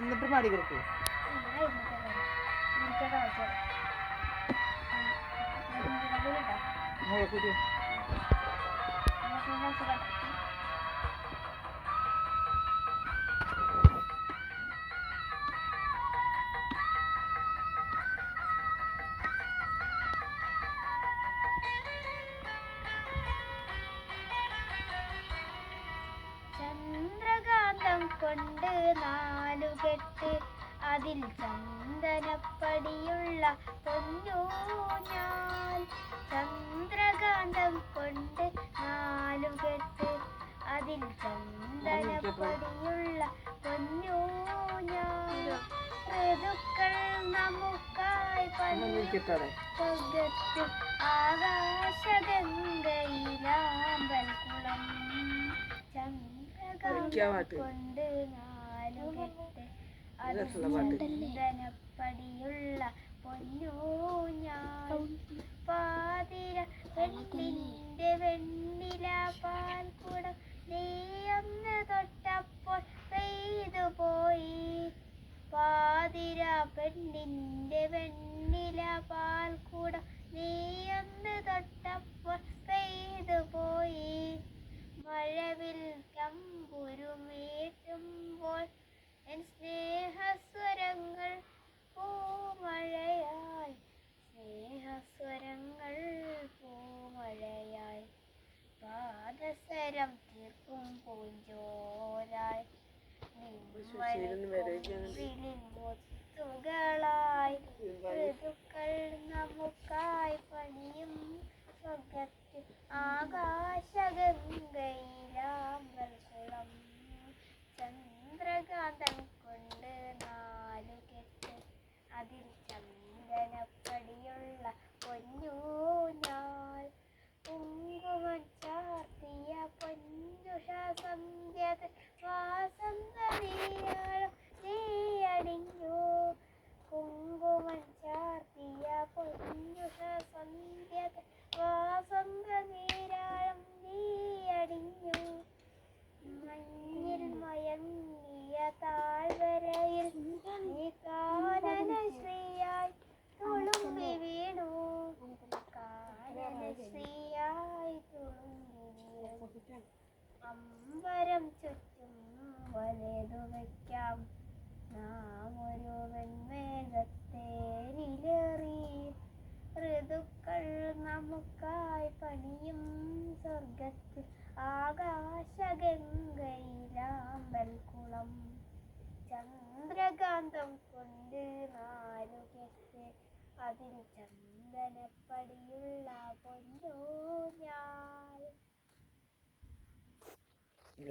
എന്നിട്ട് പാടി കിടക്കൂ. ചന്ദ്രകാന്തം കൊണ്ട് നാലു ചന്ദനപ്പടിയുള്ള പൊന്നൂഞ്ഞാൽ ചന്ദ്രകാന്തം കൊണ്ട് നാലുകെട്ട് അതിൽ ചന്ദനപ്പടിയുള്ള പൊന്നൂഞ്ഞാൽ ഋതുക്കൾ നമുക്കായി സ്വർഗത്തിൽ ആകാശഗംഗയിലാമ്പൽ കുളം. ചന്ദ്രകാന്തം കൊണ്ട് രസമുള്ള പൊന്നോ ഞാൻ പാതിര പെണ്ണിന്റെ വെണ്ണില പാൽക്കുടം നീയൊന്ന് തൊട്ടപ്പോൾ പെയ്തു പോയി. പാതിര പെണ്ണിന്റെ വെണ്ണില പാൽക്കുടം നീയൊന്ന് തൊട്ടപ്പോൾ പെയ്തു പോയി പൂഞ്ചോരായി വരരുത്. മുത്തുകളായി ഋതുക്കൾ നമുക്കായി പണിയും സ്വർഗത്തിൽ ആകാശഗംഗയിലാമ്പൽ കുളം ചന്ദ്രകാന്തം കൊണ്ട് നാലു കെട്ട് അതിൽ ചന്ദനപ്പടിയുള്ള പൊന്നൂഞ്ഞാൽ കുങ്കുമം ചാർത്തിയ പൊന്നുഷ സന്ധ്യത വാസന്ത നീരാളം നീയണിഞ്ഞു കുങ്കുമം ചാർത്തിയ പൊന്നുഷ സന്ധ്യത വാസന്ത നീരാളം വലതു വയ്ക്കാം നാം ഒരു വെൺമേഘത്തേരിലേറി ഋതുക്കൾ നമുക്കായി പണിയും. സ്വർഗത്തിൽ ആകാശഗംഗയിലാമ്പൽ കുളം. ചന്ദ്രകാന്തം കൊണ്ട് നാലുകെട്ട് അതിൽ ചന്ദന